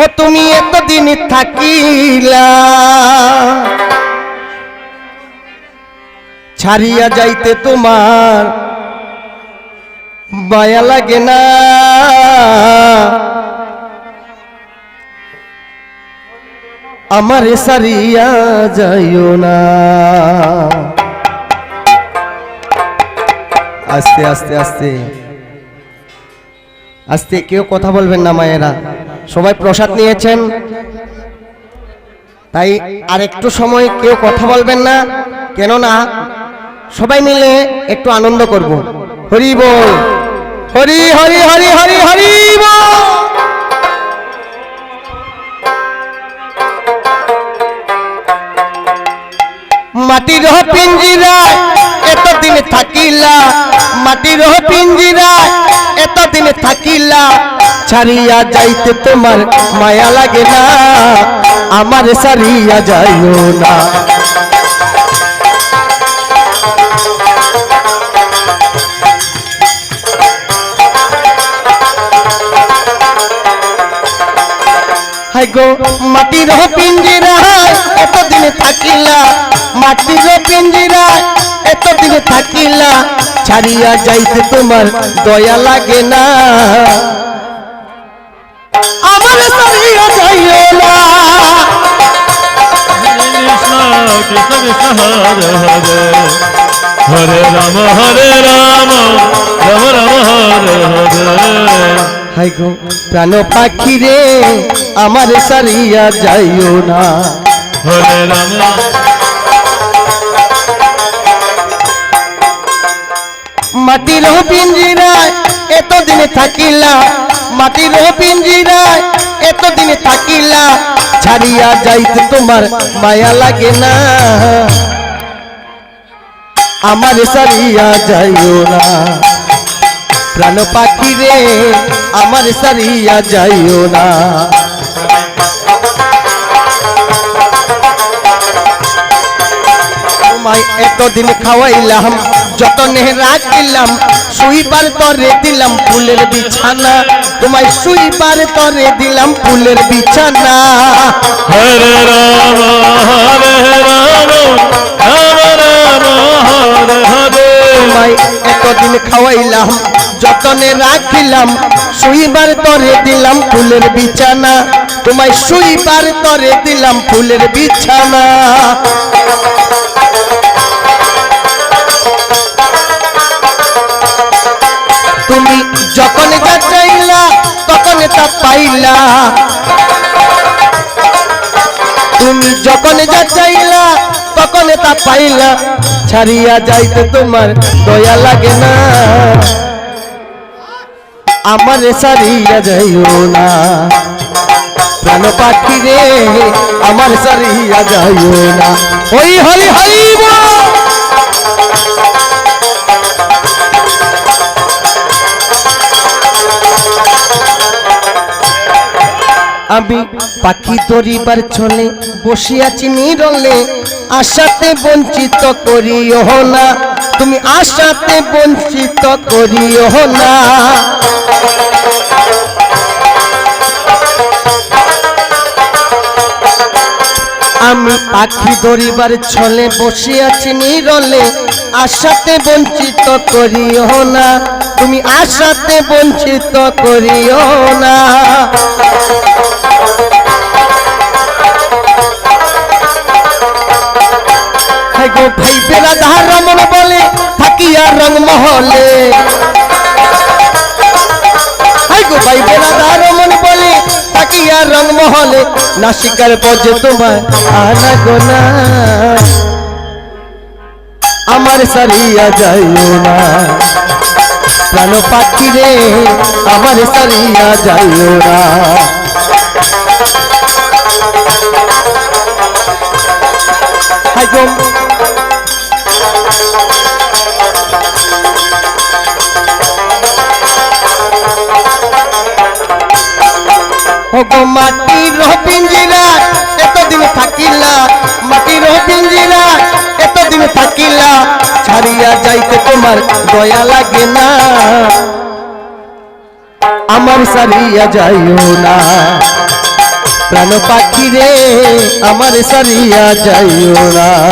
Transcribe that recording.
ও তুমি এতদিন থাকিলা। ছাড়িয়া যাইতে তোমার মায়া লাগে না। আমার সারিয়া যাইও না। আস্তে আস্তে আস্তে। আস্তে কেউ কথা বলবেন না মায়েরা। সবাই প্রসাদ নিয়েছেন। তাই আর একটু সময় কেউ কথা বলবেন না, কেননা সবাই মিলে একটু আনন্দ করব। হরি বল, হরি হরি হরি হরি হরি বল। মাটির পিঞ্জিরা এতদিন থাকিলা। মাটির পিঞ্জিরা এতদিন থাকিলা। ছাড়িয়া যাইতে তোমার মায়া লাগে না, আমার সারিয়া যাইও না। গো, মাটির পিঞ্জিরা এতদিন থাকিলা, মাটির পিঞ্জিরা এতদিন থাকিলা, ছাড়িয়া যাইতে তোমার দয়া লাগে না। হরে হরে হরে রাম হরে রাম রাম রাম হরে হরে হাই গো, প্রাণ পাখি রে, আমার সারিয়া যাইও না। হরে রাম মাটির পিঞ্জিরায় এতদিন থাকিলা, মাটির পিঞ্জিরায় এতদিন থাকিলা ছাড়িয়া যাইতে তোমার মায়া লাগে না। আমার সারিয়া যাইও না। প্রাণ পাখি রে, আমার সারিয়া যাইও না। এতদিন খাওয়াইলাম, যতনে রাখিলাম, শুইবার তরে দিলাম ফুলের বিছানা। তোমায় শুইবার তরে দিলাম ফুলের বিছানা। হরে রাম হরে রাম তোমায় এতদিন খাওয়াইলাম যতনে রাখিলাম শুইবার তরে দিলাম ফুলের বিছানা। তোমায় শুইবার তরে দিলাম ফুলের বিছানা। তা পাইলা। তুমি যখন যা চাইলা, তখন তা পাইলা। ছাড়িয়া যাইতে তোমার দয়া লাগে না। আমার সারিয়া যাইও না। প্রাণ পাখি রে, আমার সারিয়া যাইও না। ওই হরি হরি আমি পাখি ধরিবার ছলে বসিয়াছি নিরলে, আশাতে বঞ্চিত করিও না। তুমি আশাতে বঞ্চিত করিও না। আমি পাখি ধরিবার ছলে বসিয়াছি নিরলে, আশাতে বঞ্চিত করিও না। তুমি আশাতে বঞ্চিত করিও না। রং মহলে। ভাই বেলা ধার রমন বলে থাকিয়া রং মহলে, নাসিকার পর্যে তোমার আনা গোনা। আমার সারিয়া যাইও না। প্রাণ পাখি রে, আমার সারিয়া যাইও না। হাই গো। মাটির পিঞ্জিরা, এতদিন থাকিলা। মাটির পিঞ্জিরা, এতদিন থাকিলা। ছাড়িয়া যাইতে তোমার দয়া লাগে না। আমার সারিয়া যাইও না। প্রাণ পাখি রে, আমার সারিয়া যাইও না।